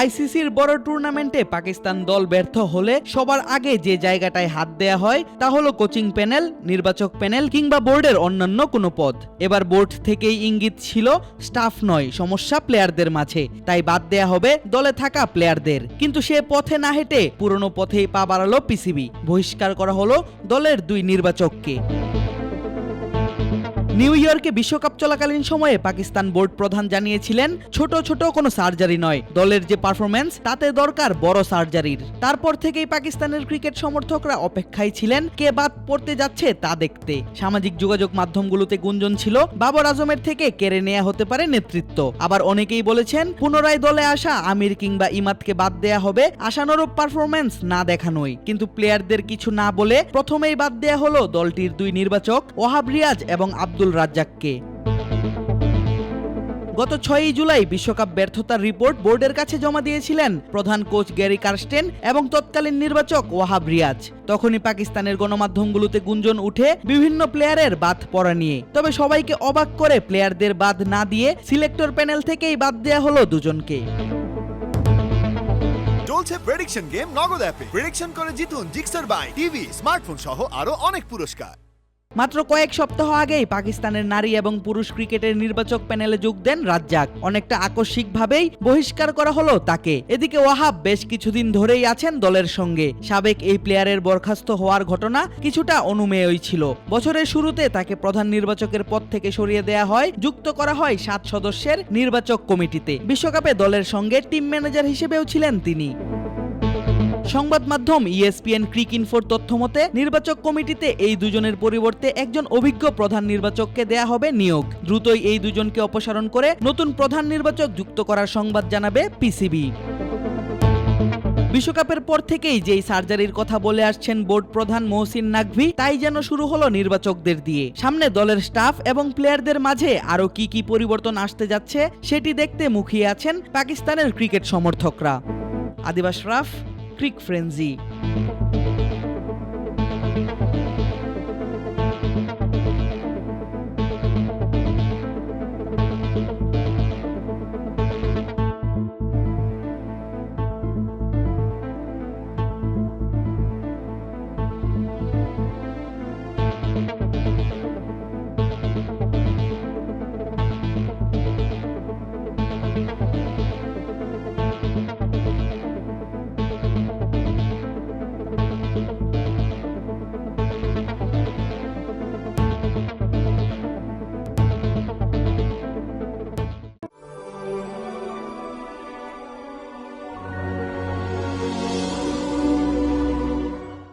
আইসিসির বড় টুর্নামেন্টে পাকিস্তান দল ব্যর্থ হলে সবার আগে যে জায়গাটায় হাত দেয়া হয়, তা হলো কোচিং প্যানেল, নির্বাচক প্যানেল কিংবা বোর্ডের অন্যান্য কোনো পদ। এবার বোর্ড থেকেই ইঙ্গিত ছিল, স্টাফ নয়, সমস্যা প্লেয়ারদের মাঝে। তাই বাদ দেয়া হবে দলে থাকা প্লেয়ারদের। কিন্তু সে পথে না হেঁটে পুরনো পথেই পা বাড়ালো পিসিবি। বহিষ্কার করা হলো দলের দুই নির্বাচককে। নিউ ইয়র্কে বিশ্বকাপ চলাকালীন সময়ে পাকিস্তান বোর্ড প্রধান জানিয়েছিলেন, ছোট ছোট কোনো সার্জারি নয়। দলের যে পারফরম্যান্স, তাতে দরকার বড় সার্জারির। তারপর থেকেই পাকিস্তানের ক্রিকেট সমর্থকরা অপেক্ষায় ছিলেন, কে বাদ পড়তে যাচ্ছে তা দেখতে। সামাজিক যোগাযোগ মাধ্যমগুলোতে গুঞ্জন ছিল, বাবর আজমের থেকে কেড়ে নেওয়া হতে পারে নেতৃত্ব। আবার অনেকেই বলেছেন, পুনরায় দলে আসা আমির কিংবা ইমাদকে বাদ দেয়া হবে, আশানুরূপ পারফরমেন্স না দেখানোই। কিন্তু প্লেয়ারদের কিছু না বলে প্রথমেই বাদ দেয়া হলো দলটির দুই নির্বাচক ওহাব রিয়াজ এবং আব্দুল রাজ্জাককে। গত ছয়ই জুলাই বিশ্বকাপ ব্যর্থতার রিপোর্ট বোর্ডের কাছে জমা দিয়েছিলেন প্রধান কোচ গ্যারি কার্স্টেন এবং তৎকালীন নির্বাচক ওয়াহাব রিয়াজ। তখনই পাকিস্তানের গণমাধ্যমগুলোতে গুঞ্জন উঠে বিভিন্ন প্লেয়ারের বাদ পড়া নিয়ে। তবে সবাইকে অবাক করে প্লেয়ারদের বাদ না দিয়ে সিলেক্টর প্যানেল থেকেই বাদ দেয়া হলো দুজনকে। চলছে প্রেডিকশন গেম নগদ অ্যাপে। প্রেডিকশন করে জিতুন জিক্সার বাই টিভি স্মার্টফোন সহ আরও অনেক পুরস্কার। মাত্র কয়েক সপ্তাহ আগেই পাকিস্তানের নারী এবং পুরুষ ক্রিকেটের নির্বাচক প্যানেলে যোগ দেন রাজ্জাক। অনেকটা আকস্মিকভাবেই বহিষ্কার করা হলো তাকে। এদিকে ওয়াহাব বেশ কিছুদিন ধরেই আছেন দলের সঙ্গে। সাবেক এই প্লেয়ারের বরখাস্ত হওয়ার ঘটনা কিছুটা অনুমেয়ই ছিল। বছরের শুরুতে তাকে প্রধান নির্বাচকের পদ থেকে সরিয়ে দেয়া হয়, যুক্ত করা হয় সাত সদস্যের নির্বাচক কমিটিতে। বিশ্বকাপে দলের সঙ্গে টিম ম্যানেজার হিসেবেও ছিলেন তিনি। সংবাদ মাধ্যম E ইএসপিএন ক্রিক ইনফোর তথ্য মতে নির্বাচক কমিটিতে এই দুজনের পরিবর্তে একজন অভিজ্ঞ প্রধান নির্বাচককে দেয়া হবে নিয়োগ। দ্রুতই এই দুজনকে অপসারণ করে নতুন প্রধান নির্বাচক যুক্ত করার সংবাদ জানাবে পিসিবি বিশ্বকাপের পর থেকেই যেই সার্জারির কথা বলে আসছেন বোর্ড প্রধান মহসিন নাকভি তাই যেন শুরু হলো নির্বাচকদের দিয়ে। সামনে দলের স্টাফ এবং প্লেয়ারদের মাঝে আরও কি কি পরিবর্তন আসতে যাচ্ছে, সেটি দেখতে মুখিয়ে আছেন পাকিস্তানের ক্রিকেট সমর্থকরা। আদিবাস রাফ ক্রিক ফ্রেন্জি